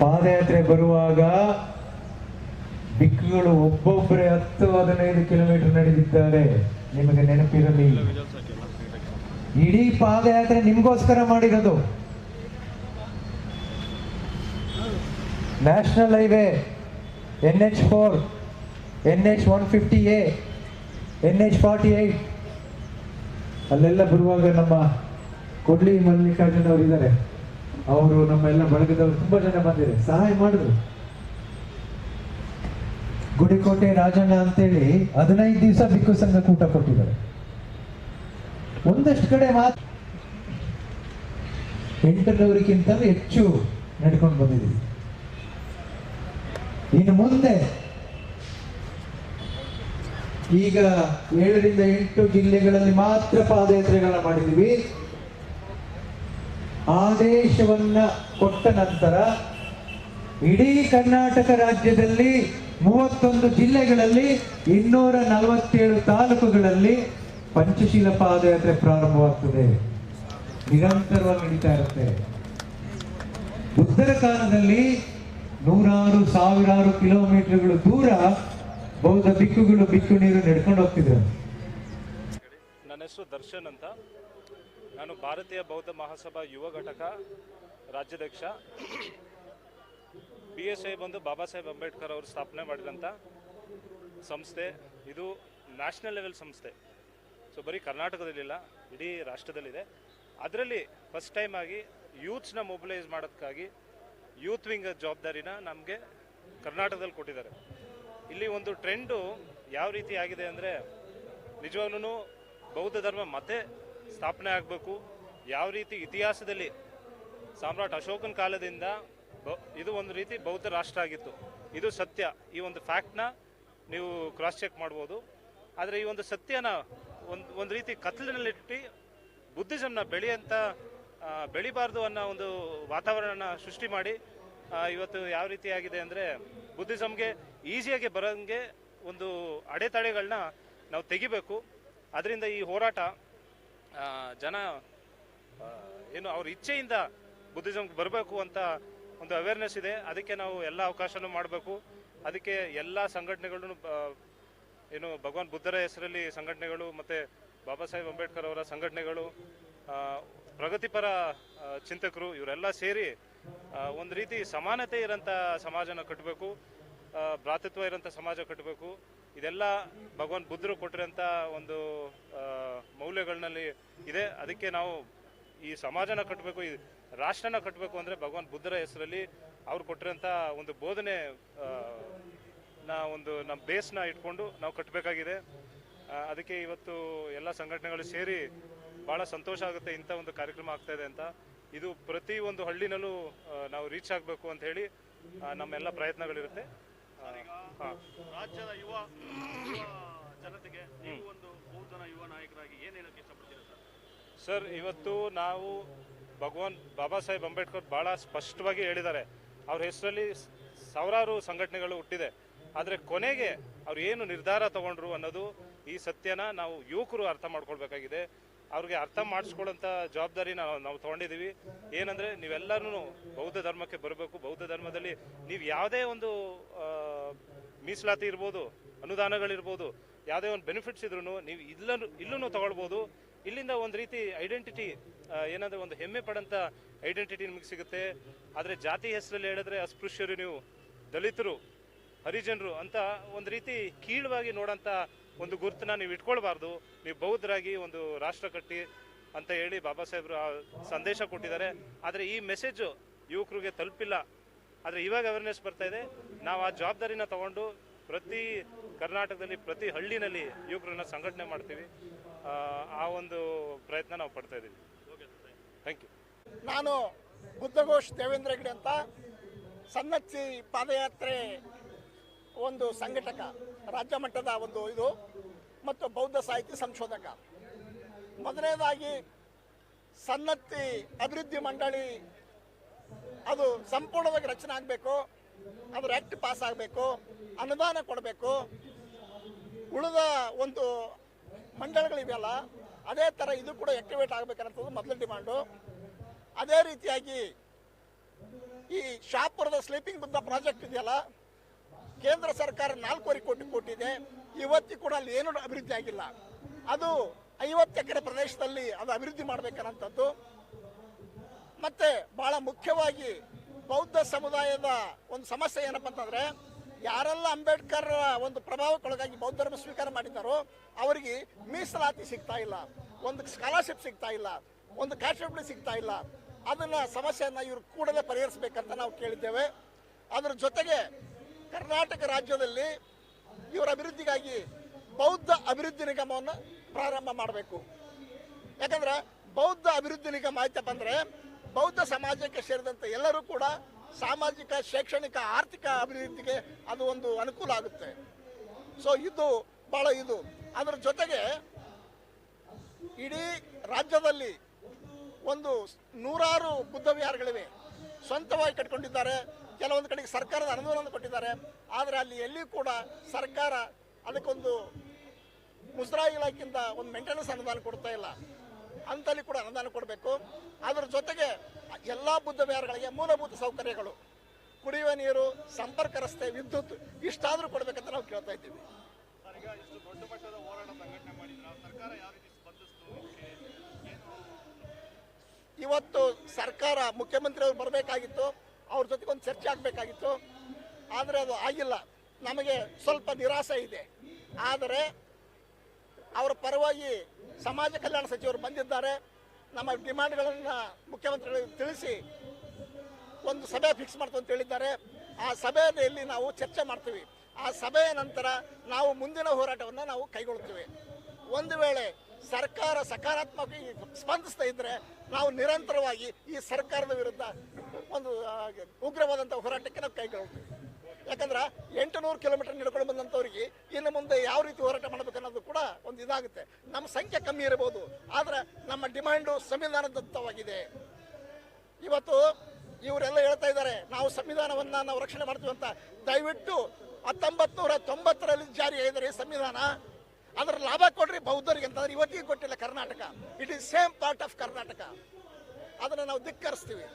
ಪಾದಯಾತ್ರೆ ಬರುವಾಗ ಬಿಕ್ಕುಗಳು ಒಬ್ಬೊಬ್ಬರೇ ಹತ್ತು ಹದಿನೈದು ಕಿಲೋಮೀಟರ್ ನಡೆದಿದ್ದಾರೆ. ನಿಮಗೆ ನೆನಪಿರಲಿ. ಇಡೀ ಪಾದಯಾತ್ರೆ ನಿಮಗೋಸ್ಕರ ಮಾಡಿರೋದು. National highway N H four N H one fifty A N H forty eight ಅಲ್ಲೆಲ್ಲ ಬರುವಾಗ ನಮ್ಮ ಕೊಡ್ಲಿ ಮಲ್ಲಿಕಾರ್ಜುನ್ ಅವರು ನಮ್ಮ ಎಲ್ಲ ಬಳಗದವರು ತುಂಬಾ ಜನ ಬಂದಿದೆ ಸಹಾಯ ಮಾಡಿದ್ರು. ಗುಡಿಕೋಟೆ ರಾಜಣ್ಣ ಅಂತೇಳಿ ಹದಿನೈದು ದಿವಸ ಬಿಕ್ಕು ಸಂಘ ಕೂಟ ಕೊಟ್ಟಿದ್ದಾರೆ. ಒಂದಷ್ಟು ಕಡೆ ಮಾತ್ರ ಎಂಟುನೂರಕ್ಕಿಂತಲೂ ಹೆಚ್ಚು ನಡ್ಕೊಂಡು ಬಂದಿದ್ದೀವಿ. ಇನ್ನು ಮುಂದೆ ಈಗ ಏಳರಿಂದ ಎಂಟು ಜಿಲ್ಲೆಗಳಲ್ಲಿ ಮಾತ್ರ ಪಾದಯಾತ್ರೆಗಳನ್ನ ಮಾಡಿದ್ದೀವಿ. ಆದೇಶವನ್ನ ಕೊಟ್ಟ ನಂತರ ಇಡೀ ಕರ್ನಾಟಕ ರಾಜ್ಯದಲ್ಲಿ ಮೂವತ್ತೊಂದು ಜಿಲ್ಲೆಗಳಲ್ಲಿ ಇನ್ನೂರ ನಲವತ್ತೇಳು ತಾಲೂಕುಗಳಲ್ಲಿ ಪಂಚಶೀಲ ಪಾದಯಾತ್ರೆ ಪ್ರಾರಂಭವಾಗ್ತದೆ. ನಿರಂತರವಾಗಿ ನಡೀತಾ ಇರುತ್ತೆ. ಉತ್ತರ ಕಾಲದಲ್ಲಿ ನೂರಾರು, ಸಾವಿರಾರು ಕಿಲೋಮೀಟರ್ಗಳು ದೂರ ಬೌದ್ಧ ಬಿಕ್ಕುಗಳು ಬಿಕ್ಕು ನೀರು ನಡ್ಕೊಂಡು ಹೋಗ್ತಿದ್ರು ನನ್ನ ಹೆಸರು ದರ್ಶನ್ ಅಂತ. ನಾನು ಭಾರತೀಯ ಬೌದ್ಧ ಮಹಾಸಭಾ ಯುವ ಘಟಕ ರಾಜ್ಯಾಧ್ಯಕ್ಷ. ಬಿ ಎಸ್ ಐ ಬಂದು ಬಾಬಾ ಸಾಹೇಬ್ ಅಂಬೇಡ್ಕರ್ ಅವರು ಸ್ಥಾಪನೆ ಮಾಡಿದಂಥ ಸಂಸ್ಥೆ. ಇದು ನ್ಯಾಷನಲ್ ಲೆವೆಲ್ ಸಂಸ್ಥೆ. ಸೊ ಬರೀ ಕರ್ನಾಟಕದಲ್ಲಿಲ್ಲ, ಇಡೀ ರಾಷ್ಟ್ರದಲ್ಲಿದೆ. ಅದರಲ್ಲಿ ಫಸ್ಟ್ ಟೈಮ್ ಆಗಿ ಯೂತ್ಸ್ನ ಮೊಬಿಲೈಸ್ ಮಾಡೋದಕ್ಕಾಗಿ ಯೂತ್ ವಿಂಗ್ ಜವಾಬ್ದಾರಿನ ನಮಗೆ ಕರ್ನಾಟಕದಲ್ಲಿ ಕೊಟ್ಟಿದ್ದಾರೆ. ಇಲ್ಲಿ ಒಂದು ಟ್ರೆಂಡು ಯಾವ ರೀತಿ ಆಗಿದೆ ಅಂದರೆ ನಿಜವಾಗ್ಲೂ ಬೌದ್ಧ ಧರ್ಮ ಮತ್ತೆ ಸ್ಥಾಪನೆ ಆಗಬೇಕು. ಯಾವ ರೀತಿ ಇತಿಹಾಸದಲ್ಲಿ ಸಾಮ್ರಾಟ್ ಅಶೋಕನ ಕಾಲದಿಂದ ಇದು ಒಂದು ರೀತಿ ಬೌದ್ಧ ರಾಷ್ಟ್ರ ಆಗಿತ್ತು. ಇದು ಸತ್ಯ. ಈ ಒಂದು ಫ್ಯಾಕ್ಟ್ನ ನೀವು ಕ್ರಾಸ್ ಚೆಕ್ ಮಾಡ್ಬೋದು. ಆದರೆ ಈ ಒಂದು ಸತ್ಯನ ಒಂದು ಒಂದು ರೀತಿ ಕತ್ಲಿನಲ್ಲಿಟ್ಟು ಬುದ್ಧಿಸಮ್ನ ಬೆಳೆಯಂಥ ಬೆಳಿಬಾರ್ದು ಅನ್ನೋ ಒಂದು ವಾತಾವರಣನ ಸೃಷ್ಟಿ ಮಾಡಿ ಇವತ್ತು ಯಾವ ರೀತಿ ಆಗಿದೆ ಅಂದರೆ ಬುದ್ಧಿಸಮ್ಗೆ ಈಸಿಯಾಗಿ ಬರೋಂಗೆ ಒಂದು ಅಡೆತಡೆಗಳನ್ನ ನಾವು ತೆಗಿಬೇಕು. ಅದರಿಂದ ಈ ಹೋರಾಟ ಜನ ಏನು ಅವ್ರ ಇಚ್ಛೆಯಿಂದ ಬುದ್ಧಿಸಮ್ಗೆ ಬರಬೇಕು ಅಂತ ಒಂದು ಅವೇರ್ನೆಸ್ ಇದೆ. ಅದಕ್ಕೆ ನಾವು ಎಲ್ಲ ಅವಕಾಶನೂ ಮಾಡಬೇಕು. ಅದಕ್ಕೆ ಎಲ್ಲ ಸಂಘಟನೆಗಳನ್ನು ಏನು ಭಗವಾನ್ ಬುದ್ಧರ ಹೆಸರಲ್ಲಿ ಸಂಘಟನೆಗಳು ಮತ್ತು ಬಾಬಾ ಸಾಹೇಬ್ ಅಂಬೇಡ್ಕರ್ ಅವರ ಸಂಘಟನೆಗಳು ಪ್ರಗತಿಪರ ಚಿಂತಕರು ಇವರೆಲ್ಲ ಸೇರಿ ಒಂದು ರೀತಿ ಸಮಾನತೆ ಇರೋಂಥ ಸಮಾಜನ ಕಟ್ಟಬೇಕು ಭ್ರಾತೃತ್ವ ಇರೋಂಥ ಸಮಾಜ ಕಟ್ಟಬೇಕು ಇದೆಲ್ಲ ಭಗವಾನ್ ಬುದ್ಧರು ಕೊಟ್ಟಿರೋಂಥ ಒಂದು ಮೌಲ್ಯಗಳಲ್ಲಿ ಇದೆ. ಅದಕ್ಕೆ ನಾವು ಈ ಸಮಾಜನ ಕಟ್ಟಬೇಕು ಈ ರಾಷ್ಟ್ರನ ಕಟ್ಟಬೇಕು ಅಂದರೆ ಭಗವಾನ್ ಬುದ್ಧರ ಹೆಸರಲ್ಲಿ ಅವ್ರು ಕೊಟ್ಟಿರೋಂಥ ಒಂದು ಬೋಧನೆ ನಾ ಒಂದು ನಮ್ಮ ಬೇಸ್ನ ಇಟ್ಕೊಂಡು ನಾವು ಕಟ್ಟಬೇಕಾಗಿದೆ ಅದಕ್ಕೆ ಇವತ್ತು ಎಲ್ಲ ಸಂಘಟನೆಗಳು ಸೇರಿ ಭಾಳ ಸಂತೋಷ ಆಗುತ್ತೆ ಇಂಥ ಒಂದು ಕಾರ್ಯಕ್ರಮ ಆಗ್ತಾ ಇದೆ ಅಂತ. ಇದು ಪ್ರತಿ ಒಂದು ಹಳ್ಳಿನಲ್ಲೂ ನಾವು ರೀಚ್ ಆಗಬೇಕು ಅಂತ ಹೇಳಿ ನಮ್ಮೆಲ್ಲ ಪ್ರಯತ್ನಗಳಿರುತ್ತೆ. ರಾಜ್ಯದ ಯುವ ಜನತೆಗೆ ಒಂದು ಸರ್ ಇವತ್ತು ನಾವು ಭಗವಾನ್ ಬಾಬಾ ಸಾಹೇಬ್ ಅಂಬೇಡ್ಕರ್ ಭಾಳ ಸ್ಪಷ್ಟವಾಗಿ ಹೇಳಿದ್ದಾರೆ. ಅವ್ರ ಹೆಸರಲ್ಲಿ ಸಾವಿರಾರು ಸಂಘಟನೆಗಳು ಹುಟ್ಟಿದೆ. ಆದರೆ ಕೊನೆಗೆ ಅವ್ರು ಏನು ನಿರ್ಧಾರ ತಗೊಂಡ್ರು ಅನ್ನೋದು ಈ ಸತ್ಯನ ನಾವು ಯುವಕರು ಅರ್ಥ ಮಾಡ್ಕೊಳ್ಬೇಕಾಗಿದೆ. ಅವ್ರಿಗೆ ಅರ್ಥ ಮಾಡಿಸ್ಕೊಳ್ಳೋಂಥ ಜವಾಬ್ದಾರಿ ನಾವು ನಾವು ತಗೊಂಡಿದ್ದೀವಿ. ಏನಂದರೆ ನೀವೆಲ್ಲರೂ ಬೌದ್ಧ ಧರ್ಮಕ್ಕೆ ಬರಬೇಕು. ಬೌದ್ಧ ಧರ್ಮದಲ್ಲಿ ನೀವು ಯಾವುದೇ ಒಂದು ಮೀಸಲಾತಿ ಇರ್ಬೋದು, ಅನುದಾನಗಳಿರ್ಬೋದು, ಯಾವುದೇ ಒಂದು ಬೆನಿಫಿಟ್ಸ್ ಇದ್ರೂ ನೀವು ಇಲ್ಲೂ ಇಲ್ಲೂ ತಗೊಳ್ಬೋದು. ಇಲ್ಲಿಂದ ಒಂದು ರೀತಿ ಐಡೆಂಟಿಟಿ ಏನಾದರೂ ಒಂದು ಹೆಮ್ಮೆ ಪಡಂತ ಐಡೆಂಟಿಟಿ ನಿಮಗೆ ಸಿಗುತ್ತೆ. ಆದರೆ ಜಾತಿ ಹೆಸರಲ್ಲಿ ಹೇಳಿದ್ರೆ ಅಸ್ಪೃಶ್ಯರು ನೀವು, ದಲಿತರು, ಹರಿಜನರು ಅಂತ ಒಂದು ರೀತಿ ಕೀಳವಾಗಿ ನೋಡೋಂಥ ಒಂದು ಗುರುತನ್ನ ನೀವು ಇಟ್ಕೊಳ್ಬಾರ್ದು. ನೀವು ಬೌದ್ಧರಾಗಿ ಒಂದು ರಾಷ್ಟ್ರ ಕಟ್ಟಿ ಅಂತ ಹೇಳಿ ಬಾಬಾ ಸಾಹೇಬರು ಆ ಸಂದೇಶ ಕೊಟ್ಟಿದ್ದಾರೆ. ಆದರೆ ಈ ಮೆಸೇಜು ಯುವಕರಿಗೆ ತಲುಪಿಲ್ಲ. ಆದರೆ ಇವಾಗ ಅವೇರ್ನೆಸ್ ಬರ್ತಾ ಇದೆ. ನಾವು ಆ ಜವಾಬ್ದಾರಿನ ತಗೊಂಡು ಪ್ರತಿ ಕರ್ನಾಟಕದಲ್ಲಿ ಪ್ರತಿ ಹಳ್ಳಿನಲ್ಲಿ ಯುವಕರನ್ನ ಸಂಘಟನೆ ಮಾಡ್ತೀವಿ. ಆ, ಒಂದು ಪ್ರಯತ್ನ ನಾವು ಪಡ್ತಾ ಇದ್ದೀವಿ. ಥ್ಯಾಂಕ್ ಯು ನಾನು ಬುದ್ಧಘೋಷ್ ದೇವೇಂದ್ರ ಹೆಗ್ಡೆ ಅಂತ. ಸನ್ನಚ್ಚಿ ಪಾದಯಾತ್ರೆ ಒಂದು ಸಂಘಟಕ ರಾಜ್ಯ ಮಟ್ಟದ ಒಂದು ಇದು ಮತ್ತು ಬೌದ್ಧ ಸಾಹಿತ್ಯ ಸಂಶೋಧಕ. ಮೊದಲನೇದಾಗಿ ಸನ್ನತ್ತಿ ಅಭಿವೃದ್ಧಿ ಮಂಡಳಿ ಅದು ಸಂಪೂರ್ಣವಾಗಿ ರಚನೆ ಆಗಬೇಕು. ಅದರ ಆ್ಯಕ್ಟ್ ಪಾಸ್ ಆಗಬೇಕು, ಅನುದಾನ ಕೊಡಬೇಕು. ಉಳಿದ ಒಂದು ಮಂಡಳಿಗಳಿವೆಯಲ್ಲ, ಅದೇ ಥರ ಇದು ಕೂಡ ಆಕ್ಟಿವೇಟ್ ಆಗಬೇಕನ್ನೋದು ಮೊದಲ ಡಿಮಾಂಡು ಅದೇ ರೀತಿಯಾಗಿ ಈ ಶಾಪುರದ ಸ್ಲೀಪಿಂಗ್ ಬುದ್ಧ ಪ್ರಾಜೆಕ್ಟ್ ಇದೆಯಲ್ಲ, ಕೇಂದ್ರ ಸರ್ಕಾರ ನಾಲ್ಕೂವರೆ ಕೋಟಿ ಕೊಟ್ಟಿದೆ. ಇವತ್ತಿ ಕೂಡ ಅಲ್ಲಿ ಏನೂ ಅಭಿವೃದ್ಧಿ ಆಗಿಲ್ಲ. ಅದು ಐವತ್ತು ಎಕರೆ ಪ್ರದೇಶದಲ್ಲಿ ಅದು ಅಭಿವೃದ್ಧಿ ಮಾಡಬೇಕನ್ನಂಥದ್ದು ಮತ್ತೆ ಬಹಳ ಮುಖ್ಯವಾಗಿ ಬೌದ್ಧ ಸಮುದಾಯದ ಒಂದು ಸಮಸ್ಯೆ ಏನಪ್ಪ ಅಂತಂದ್ರೆ, ಯಾರೆಲ್ಲ ಅಂಬೇಡ್ಕರ್ ಒಂದು ಪ್ರಭಾವಕ್ಕೊಳಗಾಗಿ ಬೌದ್ಧ ಧರ್ಮ ಸ್ವೀಕಾರ ಮಾಡಿದ್ದಾರೋ, ಅವರಿಗೆ ಮೀಸಲಾತಿ ಸಿಗ್ತಾ ಇಲ್ಲ, ಒಂದು ಸ್ಕಾಲರ್ಶಿಪ್ ಸಿಗ್ತಾ ಇಲ್ಲ, ಒಂದು ಕಾನ್ಸ್ಟಿಟ್ಯೂಟ್ ಸಿಗ್ತಾ ಇಲ್ಲ. ಅದನ್ನ ಸಮಸ್ಯೆಯನ್ನು ಇವರು ಕೂಡಲೇ ಪರಿಹರಿಸಬೇಕಂತ ನಾವು ಕೇಳಿದ್ದೇವೆ. ಅದರ ಜೊತೆಗೆ ಕರ್ನಾಟಕ ರಾಜ್ಯದಲ್ಲಿ ಇವರ ಅಭಿವೃದ್ಧಿಗಾಗಿ ಬೌದ್ಧ ಅಭಿವೃದ್ಧಿ ನಿಗಮವನ್ನು ಪ್ರಾರಂಭ ಮಾಡಬೇಕು. ಯಾಕಂದ್ರೆ ಬೌದ್ಧ ಅಭಿವೃದ್ಧಿ ನಿಗಮ ಆಯ್ತಪ್ಪ ಅಂದ್ರೆ ಬೌದ್ಧ ಸಮಾಜಕ್ಕೆ ಸೇರಿದಂತೆ ಎಲ್ಲರೂ ಕೂಡ ಸಾಮಾಜಿಕ, ಶೈಕ್ಷಣಿಕ, ಆರ್ಥಿಕ ಅಭಿವೃದ್ಧಿಗೆ ಅದು ಒಂದು ಅನುಕೂಲ ಆಗುತ್ತೆ. ಸೊ ಇದು ಬಹಳ ಇದು. ಅದರ ಜೊತೆಗೆ ಇಡೀ ರಾಜ್ಯದಲ್ಲಿ ಒಂದು ನೂರಾರು ಬುದ್ಧ ವಿಹಾರಗಳಿವೆ. ಸ್ವಂತವಾಗಿ ಕಟ್ಕೊಂಡಿದ್ದಾರೆ. ಕೆಲವೊಂದು ಕಡೆಗೆ ಸರ್ಕಾರದ ಅನುದಾನ ಕೊಟ್ಟಿದ್ದಾರೆ. ಆದರೆ ಅಲ್ಲಿ ಎಲ್ಲಿಯೂ ಕೂಡ ಸರ್ಕಾರ ಅದಕ್ಕೊಂದು ಮುಜರಾಯಿ ಇಲಾಖೆಯಿಂದ ಒಂದು ಮೇಂಟೆನೆನ್ಸ್ ಅನುದಾನ ಕೊಡ್ತಾ ಇಲ್ಲ. ಅಂತಲ್ಲಿ ಕೂಡ ಅನುದಾನ ಕೊಡಬೇಕು. ಅದರ ಜೊತೆಗೆ ಎಲ್ಲ ಬುದ್ಧ ವಿಹಾರಗಳಿಗೆ ಮೂಲಭೂತ ಸೌಕರ್ಯಗಳು, ಕುಡಿಯುವ ನೀರು, ಸಂಪರ್ಕ ರಸ್ತೆ, ವಿದ್ಯುತ್ ಇಷ್ಟಾದರೂ ಕೊಡಬೇಕಂತ ನಾವು ಕೇಳ್ತಾ ಇದ್ದೀವಿ. ಇವತ್ತು ಸರ್ಕಾರ ಮುಖ್ಯಮಂತ್ರಿಯವರು ಬರಬೇಕಾಗಿತ್ತು, ಅವ್ರ ಜೊತೆಗೆ ಒಂದು ಚರ್ಚೆ ಆಗಬೇಕಾಗಿತ್ತು. ಆದರೆ ಅದು ಆಗಿಲ್ಲ. ನಮಗೆ ಸ್ವಲ್ಪ ನಿರಾಸೆ ಇದೆ. ಆದರೆ ಅವರ ಪರವಾಗಿ ಸಮಾಜ ಕಲ್ಯಾಣ ಸಚಿವರು ಬಂದಿದ್ದಾರೆ. ನಮ್ಮ ಡಿಮ್ಯಾಂಡ್ಗಳನ್ನು ಮುಖ್ಯಮಂತ್ರಿಗಳಿಗೆ ತಿಳಿಸಿ ಒಂದು ಸಭೆ ಫಿಕ್ಸ್ ಮಾಡ್ತು ಅಂತ ಹೇಳಿದ್ದಾರೆ. ಆ ಸಭೆಯಲ್ಲಿ ನಾವು ಚರ್ಚೆ ಮಾಡ್ತೀವಿ. ಆ ಸಭೆಯ ನಂತರ ನಾವು ಮುಂದಿನ ಹೋರಾಟವನ್ನು ನಾವು ಕೈಗೊಳ್ತೀವಿ ಒಂದು ವೇಳೆ ಸರ್ಕಾರ ಸಕಾರಾತ್ಮಕವಾಗಿ ಸ್ಪಂದಿಸ್ತಾ ಇದ್ದರೆ ನಾವು ನಿರಂತರವಾಗಿ ಈ ಸರ್ಕಾರದ ವಿರುದ್ಧ ಒಂದು ಉಗ್ರವಾದಂಥ ಹೋರಾಟಕ್ಕೆ ನಾವು ಕೈಗೊಳ್ತೀವಿ ಯಾಕಂದ್ರೆ ಎಂಟು ನೂರು ಕಿಲೋಮೀಟರ್ ನಡ್ಕೊಂಡು ಬಂದಂಥವ್ರಿಗೆ ಇನ್ನು ಮುಂದೆ ಯಾವ ರೀತಿ ಹೋರಾಟ ಮಾಡಬೇಕು ಅನ್ನೋದು ಕೂಡ ಒಂದು ಇದಾಗುತ್ತೆ. ನಮ್ಮ ಸಂಖ್ಯೆ ಕಮ್ಮಿ ಇರಬಹುದು ಆದರೆ ನಮ್ಮ ಡಿಮ್ಯಾಂಡು ಸಂವಿಧಾನದತ್ತವಾಗಿದೆ. ಇವತ್ತು ಇವರೆಲ್ಲ ಹೇಳ್ತಾ ಇದ್ದಾರೆ, ನಾವು ಸಂವಿಧಾನವನ್ನ ನಾವು ರಕ್ಷಣೆ ಮಾಡ್ತೀವಿ ಅಂತ. ದಯವಿಟ್ಟು ಹತ್ತೊಂಬತ್ತು ನೂರ ತೊಂಬತ್ತರಲ್ಲಿ ಜಾರಿ ಆಗಿದ್ದಾರೆ ಈ ಸಂವಿಧಾನ, ಅದರ ಲಾಭ ಕೊಡ್ರಿ, ಬೌದ್ಧರಿಗೆ ಅಂತಂದ್ರೆ ಇವತ್ತಿಗೆ ಕೊಟ್ಟಿಲ್ಲ Karnataka. It is same part of Karnataka. ಅದನ್ನು ನಾವು ಧಿಕ್ಕರಿಸ್ತೀವಿ.